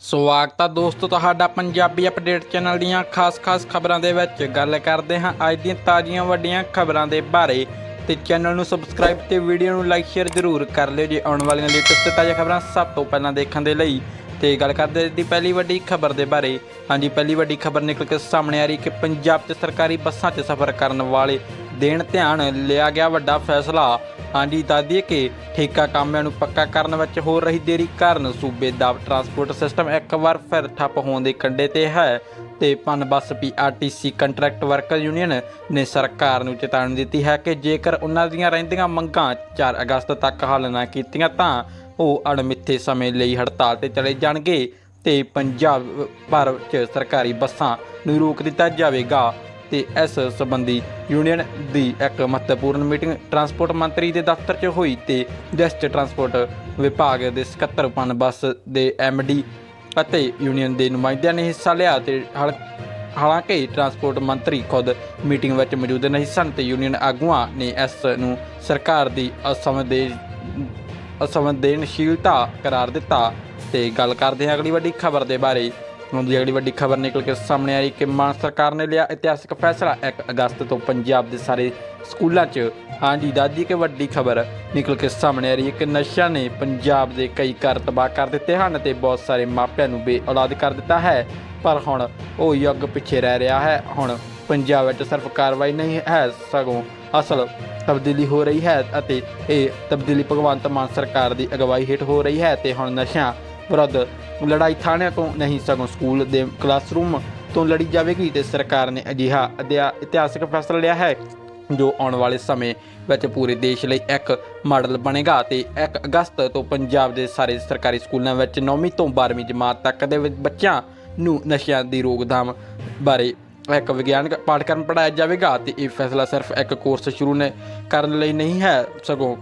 ਸਵਾਗਤ ਹੈ ਦੋਸਤੋ ਤੁਹਾਡਾ ਪੰਜਾਬੀ ਅਪਡੇਟ ਚੈਨਲ ਦੀਆਂ ਖਾਸ-ਖਾਸ ਖਬਰਾਂ ਦੇ ਵਿੱਚ। ਗੱਲ ਕਰਦੇ ਹਾਂ ਅੱਜ ਦੀਆਂ ਤਾਜ਼ੀਆਂ ਵੱਡੀਆਂ ਖਬਰਾਂ ਦੇ ਬਾਰੇ। ਤੇ ਚੈਨਲ ਨੂੰ ਸਬਸਕ੍ਰਾਈਬ ਤੇ ਵੀਡੀਓ ਨੂੰ ਲਾਈਕ ਸ਼ੇਅਰ ਜ਼ਰੂਰ ਕਰ ਲਿਓ ਜੇ ਆਉਣ ਵਾਲੀਆਂ ਲੇਟੈਸਟ ਤੇ ਤਾਜ਼ਾ ਖਬਰਾਂ ਸਭ ਤੋਂ ਪਹਿਲਾਂ ਦੇਖਣ ਦੇ ਲਈ। ਤੇ ਗੱਲ ਕਰਦੇ ਹਾਂ ਦੀ ਪਹਿਲੀ ਵੱਡੀ ਖਬਰ ਦੇ ਬਾਰੇ। ਹਾਂਜੀ, ਪਹਿਲੀ ਵੱਡੀ ਖਬਰ ਨਿਕਲ ਕੇ ਸਾਹਮਣੇ ਆ ਰਹੀ ਕਿ ਪੰਜਾਬ 'ਚ ਸਰਕਾਰੀ ਬੱਸਾਂ 'ਚ ਸਫ਼ਰ ਕਰਨ ਵਾਲੇ ਦੇਣ ਧਿਆਨ ਲਿਆ ਗਿਆ ਵੱਡਾ ਫੈਸਲਾ। ਹਾਂਜੀ ਦੱਸਦੀਏ ਕਿ ਠੇਕਾ ਕਾਮਿਆਂ ਨੂੰ ਪੱਕਾ ਕਰਨ ਵਿੱਚ ਹੋ ਰਹੀ ਦੇਰੀ ਕਾਰਨ ਸੂਬੇ ਦਾ ਟਰਾਂਸਪੋਰਟ ਸਿਸਟਮ ਇੱਕ ਵਾਰ ਫਿਰ ਠੱਪ ਹੋਣ ਦੇ ਕੰਢੇ ਤੇ ਹੈ ਤੇ PUNBUS PRTC contract worker union ਨੇ ਸਰਕਾਰ ਨੂੰ ਚੇਤਾਵਨੀ ਦਿੱਤੀ ਹੈ ਕਿ ਜੇਕਰ ਉਹਨਾਂ ਦੀਆਂ ਰਹਿੰਦੀਆਂ ਮੰਗਾਂ 4 ਅਗਸਤ ਤੱਕ ਹੱਲ ਨਾ ਕੀਤੀਆਂ ਤਾਂ ਉਹ ਅਣਮਿੱਥੇ ਸਮੇਂ ਲਈ ਹੜਤਾਲ ਤੇ ਚਲੇ ਜਾਣਗੇ ਤੇ ਪੰਜਾਬ ਭਰ 'ਚ ਸਰਕਾਰੀ ਬੱਸਾਂ ਨੂੰ ਰੋਕ ਦਿੱਤਾ ਜਾਵੇਗਾ। ਤੇ ਇਸ ਸੰਬੰਧੀ ਯੂਨੀਅਨ ਦੀ ਇੱਕ ਮਹੱਤਵਪੂਰਨ ਮੀਟਿੰਗ ਟਰਾਂਸਪੋਰਟ ਮੰਤਰੀ ਦੇ ਦਫ਼ਤਰ 'ਚ ਹੋਈ ਤੇ ਜਿਸ 'ਚ ਟਰਾਂਸਪੋਰਟ ਵਿਭਾਗ ਦੇ ਸਕੱਤਰ ਪਨ ਬੱਸ ਦੇ ਐਮਡੀ ਅਤੇ ਯੂਨੀਅਨ ਦੇ ਨੁਮਾਇੰਦਿਆਂ ਨੇ ਹਿੱਸਾ ਲਿਆ ਤੇ ਹਾਲ- ਹਾਲਾਂਕਿ ਟਰਾਂਸਪੋਰਟ ਮੰਤਰੀ ਖੁਦ ਮੀਟਿੰਗ ਵਿੱਚ ਮੌਜੂਦ ਨਹੀਂ ਸਨ ਤੇ ਯੂਨੀਅਨ ਆਗੂਆਂ ਨੇ ਇਸ ਨੂੰ ਸਰਕਾਰ ਦੀ ਅਸੰਵਿਧੇ ਅਸੰਵੇਦਨਸ਼ੀਲਤਾ ਕਰਾਰ ਦਿੱਤਾ ਤੇ ਗੱਲ ਕਰਦੇ ਹਾਂ ਅਗਲੀ ਵੱਡੀ ਖਬਰ ਦੇ ਬਾਰੇ। ਹੁਣ ਦੀ ਅਗਲੀ ਵੱਡੀ ਖਬਰ ਨਿਕਲ ਕੇ ਸਾਹਮਣੇ ਆ ਰਹੀ ਕਿ ਮਾਨ ਸਰਕਾਰ ਨੇ ਲਿਆ ਇਤਿਹਾਸਕ ਫੈਸਲਾ। 1 ਅਗਸਤ ਤੋਂ ਪੰਜਾਬ ਦੇ ਸਾਰੇ ਸਕੂਲਾਂ 'ਚ। ਹਾਂਜੀ, ਦਾਦੀ ਕੇ ਵੱਡੀ ਖਬਰ ਨਿਕਲ ਕੇ ਸਾਹਮਣੇ ਆ ਰਹੀ ਹੈ ਕਿ ਨਸ਼ਾ ਨੇ ਪੰਜਾਬ ਦੇ ਕਈ ਘਰ ਤਬਾਹ ਕਰ ਦਿੱਤੇ ਹਨ ਤੇ ਬਹੁਤ ਸਾਰੇ ਮਾਪਿਆਂ ਨੂੰ ਬੇਔਲਾਦ ਕਰ ਦਿੱਤਾ ਹੈ। ਪਰ ਹੁਣ ਉਹ ਯੁੱਗ ਪਿੱਛੇ ਰਹਿ ਰਿਹਾ ਹੈ। ਹੁਣ ਪੰਜਾਬ ਵਿੱਚ ਸਿਰਫ ਕਾਰਵਾਈ ਨਹੀਂ ਹੈ, ਸਗੋਂ ਅਸਲ ਤਬਦੀਲੀ ਹੋ ਰਹੀ ਹੈ ਅਤੇ ਇਹ ਤਬਦੀਲੀ ਭਗਵੰਤ ਮਾਨ ਸਰਕਾਰ ਦੀ ਅਗਵਾਈ ਹੇਠ ਹੋ ਰਹੀ ਹੈ ਤੇ ਹੁਣ ਨਸ਼ਿਆਂ ਵਿਰੁੱਧ ਲੜਾਈ ਥਾਣਿਆਂ ਤੋਂ ਨਹੀਂ ਸਗੋਂ ਸਕੂਲ ਦੇ ਕਲਾਸਰੂਮ ਤੋਂ ਲੜੀ ਜਾਵੇਗੀ ਤੇ ਸਰਕਾਰ ਨੇ ਅਜਿਹਾ ਅਧਿਆ, ਇਤਿਹਾਸਕ ਫੈਸਲਾ ਲਿਆ ਹੈ, ਜੋ ਆਉਣ ਵਾਲੇ ਸਮੇਂ ਵਿੱਚ ਪੂਰੇ ਦੇਸ਼ ਲਈ ਇੱਕ ਮਾਡਲ ਬਣੇਗਾ ਤੇ 1 ਅਗਸਤ ਤੋਂ ਪੰਜਾਬ ਦੇ ਸਾਰੇ ਸਰਕਾਰੀ ਸਕੂਲਾਂ ਵਿੱਚ 9ਵੀਂ ਤੋਂ 12ਵੀਂ ਜਮਾਤ ਤੱਕ ਦੇ ਬੱਚਿਆਂ ਨੂੰ ਨਸ਼ਿਆਂ ਦੀ ਰੋਕਥਾਮ ਬਾਰੇ ਇੱਕ ਵਿਗਿਆਨਕ ਪਾਠਕ੍ਰਮ ਪੜਾਇਆ ਜਾਵੇਗਾ ਤੇ ਇਹ ਫੈਸਲਾ ਸਿਰਫ ਇੱਕ ਕੋਰਸ ਸ਼ੁਰੂ ਨੇ ਕਰਨ ਲਈ ਨਹੀਂ ਹੈ, ਸਗੋਂ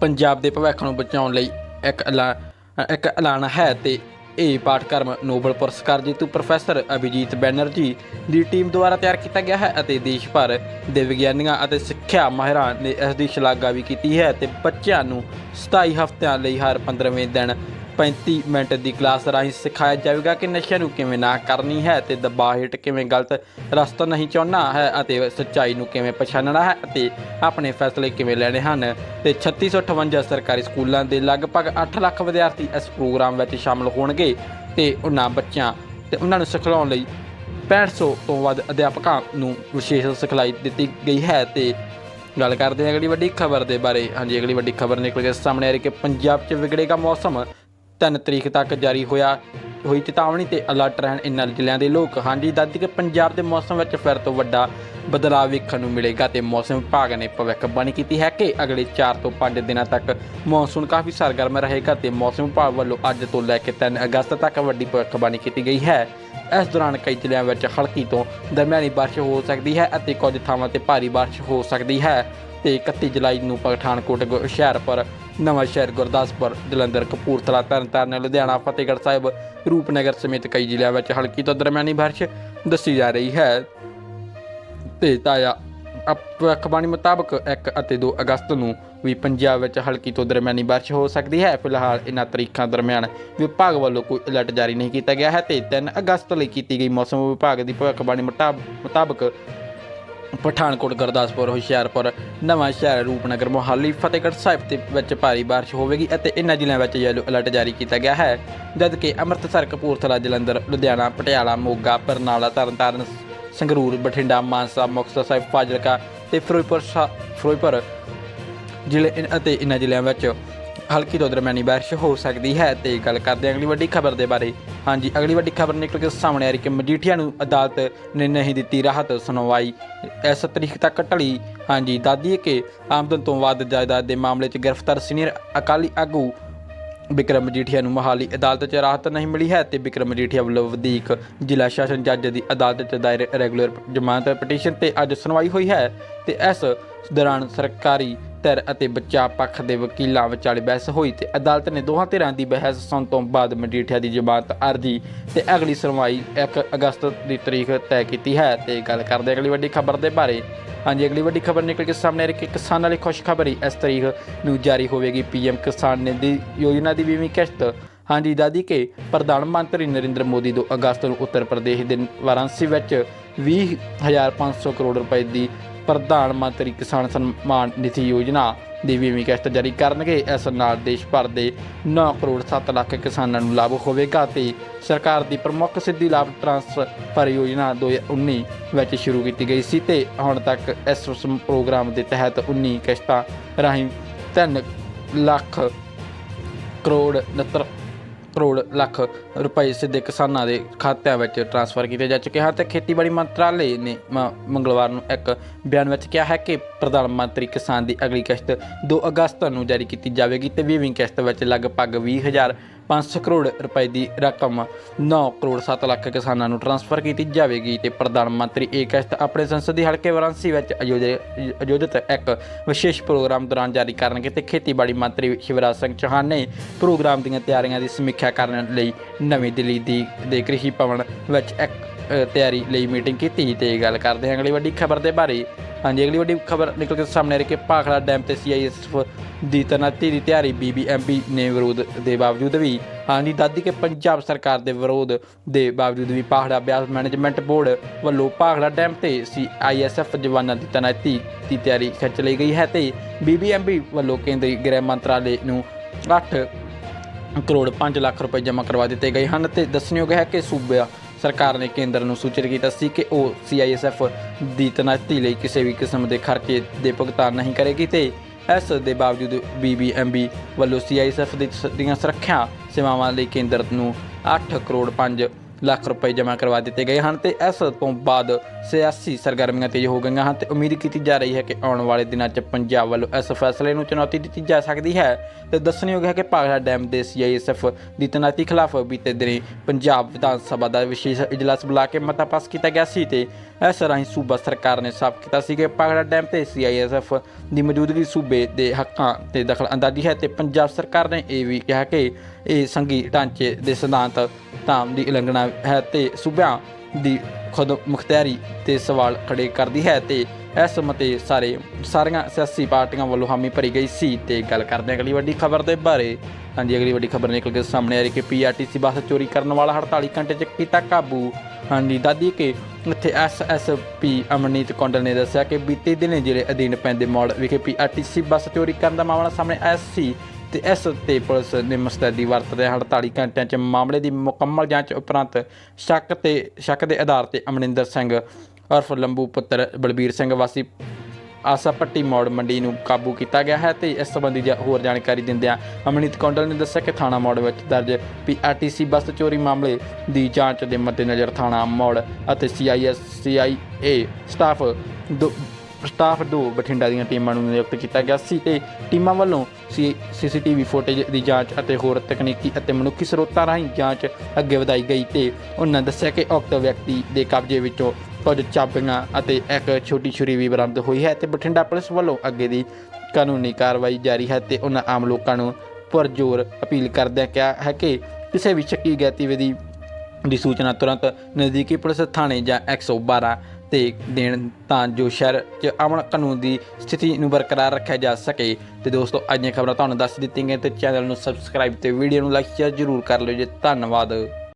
ਪੰਜਾਬ ਦੇ ਭਵਿੱਖ ਨੂੰ ਬਚਾਉਣ ਲਈ ਇੱਕ ਐਲਾ ਇੱਕ ਐਲਾਨ ਹੈ ਤੇ ਇਹ ਪਾਠਕ੍ਰਮ ਨੋਬਲ ਪੁਰਸਕਾਰ ਜੇਤੂ ਪ੍ਰੋਫੈਸਰ ਅਭਿਜੀਤ ਬੈਨਰਜੀ ਦੀ ਟੀਮ ਦੁਆਰਾ ਤਿਆਰ ਕੀਤਾ ਗਿਆ ਹੈ ਅਤੇ ਦੇਸ਼ ਭਰ ਦੇ ਵਿਗਿਆਨੀਆਂ ਅਤੇ ਸਿੱਖਿਆ ਮਾਹਿਰਾਂ ਨੇ ਇਸ ਦੀ ਸ਼ਲਾਘਾ ਵੀ ਕੀਤੀ ਹੈ ਤੇ ਬੱਚਿਆਂ ਨੂੰ 27 ਹਫ਼ਤਿਆਂ ਲਈ ਹਰ 15ਵੇਂ ਦਿਨ 35 ਮਿੰਟ ਦੀ ਕਲਾਸ ਰਾਹੀਂ ਸਿਖਾਇਆ ਜਾਵੇਗਾ ਕਿ ਨਸ਼ਿਆਂ ਨੂੰ ਕਿਵੇਂ ਨਾ ਕਰਨੀ ਹੈ ਤੇ ਦਬਾਅ ਹੇਠ ਕਿਵੇਂ ਗਲਤ ਰਸਤਾ ਨਹੀਂ ਚਾਹਨਾ ਹੈ ਅਤੇ ਸੱਚਾਈ ਨੂੰ ਕਿਵੇਂ ਪਛਾਣਨਾ ਹੈ ਅਤੇ ਆਪਣੇ ਫੈਸਲੇ ਕਿਵੇਂ ਲੈਣੇ ਹਨ। ਤੇ 3658 ਸਰਕਾਰੀ ਸਕੂਲਾਂ ਦੇ ਲਗਭਗ 8 ਲੱਖ ਵਿਦਿਆਰਥੀ ਇਸ ਪ੍ਰੋਗਰਾਮ ਵਿੱਚ ਸ਼ਾਮਲ ਹੋਣਗੇ ਤੇ ਉਹਨਾਂ ਬੱਚਿਆਂ ਤੇ ਉਹਨਾਂ ਨੂੰ ਸਿਖਲਾਉਣ ਲਈ 6500 ਤੋਂ ਵੱਧ ਅਧਿਆਪਕਾਂ ਨੂੰ ਵਿਸ਼ੇਸ਼ ਸਿਖਲਾਈ ਦਿੱਤੀ ਗਈ ਹੈ। ਤੇ ਗੱਲ ਕਰਦੇ ਹਾਂ ਅਗਲੀ ਵੱਡੀ ਖਬਰ ਦੇ ਬਾਰੇ। ਹਾਂਜੀ, ਅਗਲੀ ਵੱਡੀ ਖਬਰ ਨਿਕਲ ਕੇ ਸਾਹਮਣੇ ਆ ਰਹੀ ਕਿ ਪੰਜਾਬ 'ਚ ਵਿਗੜੇਗਾ ਮੌਸਮ। 3 ਤਰੀਕ ਤੱਕ ਜਾਰੀ ਹੋਇਆ, ਹੋਈ ਚੇਤਾਵਨੀ ਤੇ ਅਲਰਟ ਰਹਿਣ ਇਹਨਾਂ ਜ਼ਿਲ੍ਹਿਆਂ ਦੇ ਲੋਕ। ਹਾਂਜੀ ਦੱਸਦੀ ਕਿ ਪੰਜਾਬ ਦੇ ਮੌਸਮ ਵਿੱਚ ਫਿਰ ਤੋਂ ਵੱਡਾ ਬਦਲਾਅ ਵੇਖਣ ਨੂੰ ਮਿਲੇਗਾ ਤੇ ਮੌਸਮ ਵਿਭਾਗ ਨੇ ਭਵਿੱਖਬਾਣੀ ਕੀਤੀ ਹੈ ਕਿ ਅਗਲੇ 4 ਤੋਂ 5 ਦਿਨਾਂ ਤੱਕ ਮੌਨਸੂਨ ਕਾਫੀ ਸਰਗਰਮ ਰਹੇਗਾ ਤੇ ਮੌਸਮ ਵਿਭਾਗ ਵੱਲੋਂ ਅੱਜ ਤੋਂ ਲੈ ਕੇ 3 ਅਗਸਤ ਤੱਕ ਵੱਡੀ ਭਵਿੱਖਬਾਣੀ ਕੀਤੀ ਗਈ ਹੈ। ਇਸ ਦੌਰਾਨ ਕਈ ਜ਼ਿਲ੍ਹਿਆਂ ਵਿੱਚ ਹਲਕੀ ਤੋਂ ਦਰਮਿਆਨੀ ਬਾਰਿਸ਼ ਹੋ ਸਕਦੀ ਹੈ ਅਤੇ ਕੁਝ ਥਾਵਾਂ ਤੇ ਭਾਰੀ ਬਾਰਿਸ਼ ਹੋ ਸਕਦੀ ਹੈ। ਤੇ 31 ਜੁਲਾਈ ਨੂੰ ਪਠਾਨਕੋਟ ਗੁ- ਹੁਸ਼ਿਆਰਪੁਰ ਨਵਾਂ ਸ਼ਹਿਰ ਗੁਰਦਾਸਪੁਰ, ਜਲੰਧਰ, ਕਪੂਰਥਲਾ, ਤਰਨਤਾਰਨ, ਲੁਧਿਆਣਾ, ਫਤਿਹਗੜ੍ਹ ਸਾਹਿਬ, ਰੂਪਨਗਰ ਸਮੇਤ ਕਈ ਜ਼ਿਲ੍ਹਿਆਂ ਵਿੱਚ ਹਲਕੀ ਤੋਂ ਦਰਮਿਆਨੀ ਬਾਰਿਸ਼ ਦੱਸੀ ਜਾ ਰਹੀ ਹੈ। ਤੇ ਤਾਜ਼ਾ ਅਖਬਾਰੀ ਮੁਤਾਬਕ 1 ਅਤੇ 2 ਅਗਸਤ ਨੂੰ ਵੀ ਪੰਜਾਬ ਵਿੱਚ ਹਲਕੀ ਤੋਂ ਦਰਮਿਆਨੀ ਬਾਰਿਸ਼ ਹੋ ਸਕਦੀ ਹੈ। ਫਿਲਹਾਲ ਇਹਨਾਂ ਤਰੀਕਾਂ ਦਰਮਿਆਨ ਵਿਭਾਗ ਵੱਲੋਂ ਕੋਈ ਅਲਰਟ ਜਾਰੀ ਨਹੀਂ ਕੀਤਾ ਗਿਆ ਹੈ ਤੇ 3 ਅਗਸਤ ਲਈ ਕੀਤੀ ਗਈ ਮੌਸਮ ਵਿਭਾਗ ਦੀ ਭਵਿੱਖਬਾਣੀ ਮੁਤਾਬ- ਮੁਤਾਬਕ ਪਠਾਨਕੋਟ, ਗੁਰਦਾਸਪੁਰ, ਹੁਸ਼ਿਆਰਪੁਰ, ਨਵਾਂ ਸ਼ਹਿਰ ਰੂਪਨਗਰ, ਮੋਹਾਲੀ, ਫਤਿਹਗੜ੍ਹ ਸਾਹਿਬ ਦੇ ਵਿੱਚ ਭਾਰੀ ਬਾਰਿਸ਼ ਹੋਵੇਗੀ ਅਤੇ ਇਨ੍ਹਾਂ ਜ਼ਿਲ੍ਹਿਆਂ ਵਿੱਚ ਯੈਲੋ ਅਲਰਟ ਜਾਰੀ ਕੀਤਾ ਗਿਆ ਹੈ, ਜਦਕਿ ਅੰਮ੍ਰਿਤਸਰ, ਕਪੂਰਥਲਾ, ਜਲੰਧਰ, ਲੁਧਿਆਣਾ, ਪਟਿਆਲਾ, ਮੋਗਾ, ਬਰਨਾਲਾ, ਤਰਨਤਾਰਨ, ਸੰਗਰੂਰ, ਬਠਿੰਡਾ, ਮਾਨਸਾ, ਮੁਕਤਸਰ ਸਾਹਿਬ, ਫਾਜ਼ਿਲਕਾ ਤੇ ਫਿਰੋਜ਼ਪੁਰ ਸ਼ਾ- ਫਿਰੋਜ਼ਪੁਰ ਜ਼ਿਲ੍ਹੇ ਇਨ- ਅਤੇ ਇਨ੍ਹਾਂ ਜ਼ਿਲ੍ਹਿਆਂ ਵਿੱਚ ਹਲਕੀ ਤੋਂ ਦਰਮਿਆਨੀ ਬਾਰਿਸ਼ ਹੋ ਸਕਦੀ ਹੈ, ਤੇ ਗੱਲ ਕਰਦੇ ਹਾਂ ਅਗਲੀ ਵੱਡੀ ਖਬਰ ਦੇ ਬਾਰੇ। ਹਾਂਜੀ, ਅਗਲੀ ਵੱਡੀ ਖਬਰ ਨਿਕਲ ਕੇ ਸਾਹਮਣੇ ਆ ਰਹੀ ਕਿ ਮਜੀਠੀਆ ਨੂੰ ਅਦਾਲਤ ਨੇ ਨਹੀਂ ਦਿੱਤੀ ਰਾਹਤ, ਸੁਣਵਾਈ। ਇਸ ਤਰੀਕ ਤੱਕ ਢਲੀ। ਹਾਂਜੀ ਦਾਦੀ ਕਿ ਆਮਦਨ ਤੋਂ ਵੱਧ ਜਾਇਦਾਦ ਦੇ ਮਾਮਲੇ 'ਚ ਗ੍ਰਿਫਤਾਰ ਸੀਨੀਅਰ ਅਕਾਲੀ ਆਗੂ ਬਿਕਰਮ ਮਜੀਠੀਆ ਨੂੰ ਮਹਾਲੀ ਅਦਾਲਤ 'ਚ ਰਾਹਤ ਨਹੀਂ ਮਿਲੀ ਹੈ ਤੇ ਬਿਕਰਮ ਮਜੀਠੀਆ ਵੱਲੋਂ ਵਧੀਕ ਜ਼ਿਲ੍ਹਾ ਸ਼ਾਸਨ ਜੱਜ ਦੀ ਅਦਾਲਤ 'ਚ ਦਾਇਰ ਰੈਗੂਲਰ ਜ਼ਮਾਨਤ ਪਟੀਸ਼ਨ ਤੇ ਅੱਜ ਸੁਣਵਾਈ ਹੋਈ ਹੈ ਤੇ ਇਸ ਦੌਰਾਨ ਸਰਕਾਰੀ ਧਿਰ ਅਤੇ ਬੱਚਾ ਪੱਖ ਦੇ ਵਕੀਲਾਂ ਵਿਚਾਲੇ ਬਹਿਸ ਹੋਈ ਤੇ ਅਦਾਲਤ ਨੇ ਦੋਹਾਂ ਧਿਰਾਂ ਦੀ ਬਹਿਸ ਸੁਣਨ ਤੋਂ ਬਾਅਦ ਮਜੀਠੀਆ ਦੀ ਜ਼ਮਾਨਤ ਅਰਜ਼ੀ ਤੇ ਅਗਲੀ ਸੁਣਵਾਈ 1 ਅਗਸਤ ਦੀ ਤਰੀਕ ਤੈਅ ਕੀਤੀ ਹੈ ਤੇ ਗੱਲ ਕਰਦੇ ਅਗਲੀ ਵੱਡੀ ਖਬਰ ਦੇ ਬਾਰੇ। ਹਾਂਜੀ, ਅਗਲੀ ਵੱਡੀ ਖਬਰ ਨਿਕਲ ਕੇ ਸਾਹਮਣੇ ਆ ਰਹੀ ਕਿ ਕਿਸਾਨਾਂ ਲਈ ਖੁਸ਼ਖਬਰੀ ਇਸ ਤਰੀਕ ਨੂੰ ਜਾਰੀ ਹੋਵੇਗੀ। ਪੀਐਮ ਕਿਸਾਨ ਨਿਧੀ ਯੋਜਨਾ ਦੀ ਵੀਵੀਂ ਕਿਸ਼ਤ। ਹਾਂਜੀ ਦਾਦੀ ਕੇ ਪ੍ਰਧਾਨ ਮੰਤਰੀ ਨਰਿੰਦਰ ਮੋਦੀ ਦੋ ਅਗਸਤ ਨੂੰ ਉੱਤਰ ਪ੍ਰਦੇਸ਼ ਦੇ ਵਾਰਾਣਸੀ ਵਿੱਚ 20500 ਕਰੋੜ ਰੁਪਏ ਦੀ ਪ੍ਰਧਾਨ ਮੰਤਰੀ ਕਿਸਾਨ ਸਨਮਾਨ ਨਿਧੀ ਯੋਜਨਾ ਦੀ ਵੀਵੀਂ ਕਿਸ਼ਤ ਜਾਰੀ ਕਰਨਗੇ। ਇਸ ਨਾਲ ਦੇਸ਼ ਭਰ ਦੇ 9 ਕਰੋੜ 7 ਲੱਖ ਕਿਸਾਨਾਂ ਨੂੰ ਲਾਭ ਹੋਵੇਗਾ ਤੇ ਸਰਕਾਰ ਦੀ ਪ੍ਰਮੁੱਖ ਸਿੱਧੀ ਲਾਭ ਟ੍ਰਾਂਸਫਰ ਯੋਜਨਾ 2019 ਵਿੱਚ ਸ਼ੁਰੂ ਕੀਤੀ ਗਈ ਸੀ ਤੇ ਹੁਣ ਤੱਕ ਇਸ ਪ੍ਰੋਗਰਾਮ ਦੇ ਤਹਿਤ 19 ਕਿਸ਼ਤਾਂ ਰਾਹੀਂ 3 ਲੱਖ ਕਰੋੜ 69 ਕਰੋੜ ਲੱਖ ਰੁਪਏ ਸਿੱਧੇ ਕਿਸਾਨਾਂ ਦੇ ਖਾਤਿਆਂ ਵਿੱਚ ਟ੍ਰਾਂਸਫਰ ਕੀਤੇ ਜਾ ਚੁੱਕੇ ਹਨ ਤੇ ਖੇਤੀਬਾੜੀ ਮੰਤਰਾਲੇ ਨੇ ਮ- ਮੰਗਲਵਾਰ ਨੂੰ ਇੱਕ ਬਿਆਨ ਵਿੱਚ ਕਿਹਾ ਹੈ ਕਿ ਪ੍ਰਧਾਨ ਮੰਤਰੀ ਕਿਸਾਨ ਦੀ ਅਗਲੀ ਕਿਸ਼ਤ 2 ਅਗਸਤ ਨੂੰ ਜਾਰੀ ਕੀਤੀ ਜਾਵੇਗੀ ਤੇ 20ਵੀਂ ਕਿਸ਼ਤ ਵਿੱਚ ਲਗਭਗ 20500 ਕਰੋੜ ਰੁਪਏ ਦੀ ਰਕਮ 9 ਕਰੋੜ 7 ਲੱਖ ਕਿਸਾਨਾਂ ਨੂੰ ਟ੍ਰਾਂਸਫਰ ਕੀਤੀ ਜਾਵੇਗੀ ਤੇ ਪ੍ਰਧਾਨ ਮੰਤਰੀ ਇਹ ਕਿਸ਼ਤ ਆਪਣੇ ਸੰਸਦੀ ਹਲਕੇ ਵਾਰਾਣਸੀ ਵਿੱਚ ਆਯੋਜਿਤ ਆਯੋਜਿਤ ਇੱਕ ਵਿਸ਼ੇਸ਼ ਪ੍ਰੋਗਰਾਮ ਦੌਰਾਨ ਜਾਰੀ ਕਰਨਗੇ ਤੇ ਖੇਤੀਬਾੜੀ ਮੰਤਰੀ ਸ਼ਿਵਰਾਜ ਸਿੰਘ ਚੌਹਾਨ ਨੇ ਪ੍ਰੋਗਰਾਮ ਦੀਆਂ ਤਿਆਰੀਆਂ ਦੀ ਸਮੀਖਿਆ ਕਰਨ ਲਈ ਨਵੀਂ ਦਿੱਲੀ ਦੀ ਦੇ ਕ੍ਰਿਸ਼ੀ ਭਵਨ ਵਿੱਚ ਇੱਕ ਤਿਆਰੀ ਲਈ ਮੀਟਿੰਗ ਕੀਤੀ ਤੇ ਗੱਲ ਕਰਦੇ ਹਾਂ ਅਗਲੀ ਵੱਡੀ ਖਬਰ ਦੇ ਬਾਰੇ। ਹਾਂਜੀ, ਅਗਲੀ ਵੱਡੀ ਖਬਰ ਨਿਕਲ ਕੇ ਸਾਹਮਣੇ ਆ ਰਹੀ ਕਿ ਭਾਖੜਾ ਡੈਮ ਤੇ ਸੀਆਈਐਸਐਫ ਦੀ ਤੈਨਾਤੀ ਦੀ ਤਿਆਰੀ ਬੀਬੀਐਮਬੀ ਨੇ ਵਿਰੋਧ ਦੇ ਬਾਵਜੂਦ ਵੀ, ਹਾਂਜੀ ਦਾਦੀ ਕੇ ਪੰਜਾਬ ਸਰਕਾਰ ਦੇ ਵਿਰੋਧ ਦੇ ਬਾਵਜੂਦ ਵੀ ਭਾਖੜਾ ਬਿਆਸ ਮੈਨੇਜਮੈਂਟ ਬੋਰਡ ਵੱਲੋਂ ਭਾਖੜਾ ਡੈਮ ਤੇ ਸੀਆਈਐਸਐਫ ਜਵਾਨਾਂ ਦੀ ਤੈਨਾਤੀ ਦੀ ਤਿਆਰੀ ਖਿੱਚ ਲਈ ਗਈ ਹੈ ਤੇ ਬੀਬੀਐਮਬੀ ਵੱਲੋਂ ਕੇਂਦਰੀ ਗ੍ਰਹਿ ਮੰਤਰਾਲੇ ਨੂੰ 8 ਕਰੋੜ 5 ਲੱਖ ਰੁਪਏ ਜਮ੍ਹਾਂ ਕਰਵਾ ਦਿੱਤੇ ਗਏ ਹਨ ਤੇ ਦੱਸਣਯੋਗ ਹੈ ਕਿ ਸੂਬਾ ਸਰਕਾਰ ਨੇ ਕੇਂਦਰ ਨੂੰ ਸੂਚਿਤ ਕੀਤਾ ਸੀ ਕਿ ਉਹ ਸੀਆਈਐਸਐਫ ਦੀ ਤੈਨਾਤੀ ਲਈ ਕਿਸੇ ਵੀ ਕਿਸਮ ਦੇ ਖਰਚੇ ਦੇ ਭੁਗਤਾਨ ਨਹੀਂ ਕਰੇਗੀ ਤੇ ਇਸ ਦੇ ਬਾਵਜੂਦ ਬੀਬੀਐਮਬੀ ਵੱਲੋਂ ਸੀਆਈਐਸਐਫ ਦੀ ਸ- ਦੀਆਂ ਸੁਰੱਖਿਆ ਸੇਵਾਵਾਂ ਲਈ ਕੇਂਦਰ ਨੂੰ 8 ਕਰੋੜ 5 ਲੱਖ ਰੁਪਏ ਜਮ੍ਹਾਂ ਕਰਵਾ ਦਿੱਤੇ ਗਏ ਹਨ ਤੇ ਇਸ ਤੋਂ ਬਾਅਦ ਸਿਆਸੀ ਸਰਗਰਮੀਆਂ ਤੇਜ਼ ਹੋ ਗਈਆਂ ਹਨ ਤੇ ਉਮੀਦ ਕੀਤੀ ਜਾ ਰਹੀ ਹੈ ਕਿ ਆਉਣ ਵਾਲੇ ਦਿਨਾਂ 'ਚ ਪੰਜਾਬ ਵੱਲੋਂ ਇਸ ਫੈਸਲੇ ਨੂੰ ਚੁਣੌਤੀ ਦਿੱਤੀ ਜਾ ਸਕਦੀ ਹੈ। ਤੇ ਦੱਸਣਯੋਗ ਹੈ ਕਿ ਭਾਗੜਾ ਡੈਮ ਦੇ ਸੀਆਈਐਸਐਫ ਦੀ ਤੈਨਾਤੀ ਖਿਲਾਫ ਬੀਤੇ ਦਿਨੀ ਪੰਜਾਬ ਵਿਧਾਨ ਸਭਾ ਦਾ ਵਿਸ਼ੇਸ਼ ਇਜਲਾਸ ਬੁਲਾ ਕੇ ਮਤਾ ਪਾਸ ਕੀਤਾ ਗਿਆ ਸੀ ਤੇ ਇਸ ਰਾਹੀਂ ਸੂਬਾ ਸਰਕਾਰ ਨੇ ਸਾਫ਼ ਕੀਤਾ ਸੀ ਕਿ ਭਾਗੜਾ ਡੈਮ ਤੇ ਸੀਆਈਐਸਐਫ ਦੀ ਮੌਜੂਦਗੀ ਸੂਬੇ ਦੇ ਹੱਕਾਂ ਤੇ ਦਖਲ ਅੰਦਾਜ਼ੀ ਹੈ ਤੇ ਪੰਜਾਬ ਸਰਕਾਰ ਨੇ ਇਹ ਵੀ ਕਿਹਾ ਕਿ ਇਹ ਸੰਘੀ ਢਾਂਚੇ ਦੇ ਸਿਧਾਂਤ ਧਾਮ ਦੀ ਉਲੰਘਣਾ ਹੈ ਤੇ ਸੂਬਿਆਂ ਦੀ ਖੁਦ ਮੁਖਤਿਆਰੀ ਤੇ ਸਵਾਲ ਖੜੇ ਕਰਦੀ ਹੈ ਤੇ ਇਸ ਮਤੇ ਸਾਰੇ, ਸਾਰੀਆਂ ਸਿਆਸੀ ਪਾਰਟੀਆਂ ਵੱਲੋਂ ਹਾਮੀ ਭਰੀ ਗਈ ਸੀ ਤੇ ਗੱਲ ਕਰਦੇ ਹਾਂ ਅਗਲੀ ਵੱਡੀ ਖਬਰ ਦੇ ਬਾਰੇ। ਹਾਂਜੀ, ਅਗਲੀ ਵੱਡੀ ਖਬਰ ਨਿਕਲ ਕੇ ਸਾਹਮਣੇ ਆ ਰਹੀ ਕਿ ਪੀਆਰਟੀਸੀ ਬੱਸ ਚੋਰੀ ਕਰਨ ਵਾਲਾ 48 ਘੰਟੇ ਚ ਕੀਤਾ ਕਾਬੂ। ਹਾਂਜੀ, ਦਾਦੀ ਕੇ ਇੱਥੇ ਐਸਐਸਪੀ ਅਮਰਨੀਤ ਕੌਂਡਲ ਨੇ ਦੱਸਿਆ ਕਿ ਬੀਤੇ ਦਿਨੇ ਜਿਹੜੇ ਅਧੀਨ ਪੈਂਦੇ ਮੋੜ ਵਿਖੇ ਪੀਆਰਟੀਸੀ ਬੱਸ ਚੋਰੀ ਕਰਨ ਦਾ ਮਾਮਲਾ ਸਾਹਮਣੇ ਆਇਆ ਸੀ। ਤੇ ਇਸ ਤੇ ਪੁਲਿਸ ਨੇ ਮੁਸਤੈਦੀ ਵਰਤਦੇ 48 ਘੰਟਿਆਂ ਚ ਮਾਮਲੇ ਦੀ ਮੁਕੰਮਲ ਜਾਂਚ ਉਪਰੰਤ ਸ਼ੱਕ ਤੇ, ਸ਼ੱਕ ਦੇ ਆਧਾਰ ਤੇ ਅਮਰਿੰਦਰ ਸਿੰਘ ਉਰਫ ਲੰਬੂ ਪੁੱਤਰ ਬਲਬੀਰ ਸਿੰਘ ਵਾਸੀ ਆਸਾ ਪੱਟੀ ਮੋੜ ਮੰਡੀ ਨੂੰ ਕਾਬੂ ਕੀਤਾ ਗਿਆ ਹੈ ਤੇ ਇਸ ਸੰਬੰਧੀ ਜਾ- ਹੋਰ ਜਾਣਕਾਰੀ ਦਿੰਦਿਆਂ ਅਮਨਿਤ ਕੌਂਡਲ ਨੇ ਦੱਸਿਆ ਕਿ ਥਾਣਾ ਮੋੜ ਵਿੱਚ ਦਰਜ ਪੀਆਰਟੀਸੀ ਬੱਸ ਚੋਰੀ ਮਾਮਲੇ ਦੀ ਜਾਂਚ ਦੇ ਮੱਦੇਨਜ਼ਰ ਥਾਣਾ ਮੋੜ ਅਤੇ CIS CIA staff two staff two Bathinda ਦੀਆਂ ਟੀਮਾਂ ਨੂੰ ਨਿਯੁਕਤ ਕੀਤਾ ਗਿਆ ਸੀ ਤੇ ਟੀਮਾਂ ਵੱਲੋਂ ਸੀਸੀਟੀਵੀ ਫੁਟੇਜ ਦੀ ਜਾਂਚ ਅਤੇ ਹੋਰ ਤਕਨੀਕੀ ਅਤੇ ਮਨੁੱਖੀ ਸਰੋਤਾਂ ਰਾਹੀਂ ਜਾਂਚ ਅੱਗੇ ਵਧਾਈ ਗਈ ਤੇ ਉਹਨਾਂ ਦੱਸਿਆ ਕਿ ਉਕਤ ਵਿਅਕਤੀ ਦੇ ਕਬਜ਼ੇ ਵਿੱਚੋਂ ਕੁਝ ਚਾਬੀਆਂ ਅਤੇ ਇੱਕ ਛੋਟੀ ਛੁਰੀ ਵੀ ਬਰਾਮਦ ਹੋਈ ਹੈ ਤੇ ਬਠਿੰਡਾ ਪੁਲਿਸ ਵੱਲੋਂ ਅੱਗੇ ਦੀ ਕਾਨੂੰਨੀ ਕਾਰਵਾਈ ਜਾਰੀ ਹੈ ਤੇ ਉਹਨਾਂ ਆਮ ਲੋਕਾਂ ਨੂੰ ਪੁਰਜੋਰ ਅਪੀਲ ਕਰਦਿਆਂ ਕਿਹਾ ਹੈ ਕਿ ਕਿਸੇ ਵੀ ਸ਼ੱਕੀ ਗਤੀਵਿਧੀ ਦੀ ਸੂਚਨਾ ਤੁਰੰਤ ਨਜ਼ਦੀਕੀ ਪੁਲਿਸ ਥਾਣੇ ਜਾਂ 112 ਤੇ ਦੇਣ ਤਾਂ ਜੋ ਸ਼ਹਿਰ 'ਚ ਅਮਨ ਕਾਨੂੰਨ ਦੀ ਸਥਿਤੀ ਨੂੰ ਬਰਕਰਾਰ ਰੱਖਿਆ ਜਾ ਸਕੇ। ਤੇ ਦੋਸਤੋ, ਅੱਜ ਦੀਆਂ ਖਬਰਾਂ ਤੁਹਾਨੂੰ ਦੱਸ ਦਿੱਤੀਆਂ ਗਈਆਂ ਤੇ ਚੈਨਲ ਨੂੰ ਸਬਸਕ੍ਰਾਈਬ ਤੇ ਵੀਡੀਓ ਨੂੰ ਲਾਈਕ ਜ਼ਰੂਰ ਕਰ ਲਿਓ ਜੀ। ਧੰਨਵਾਦ।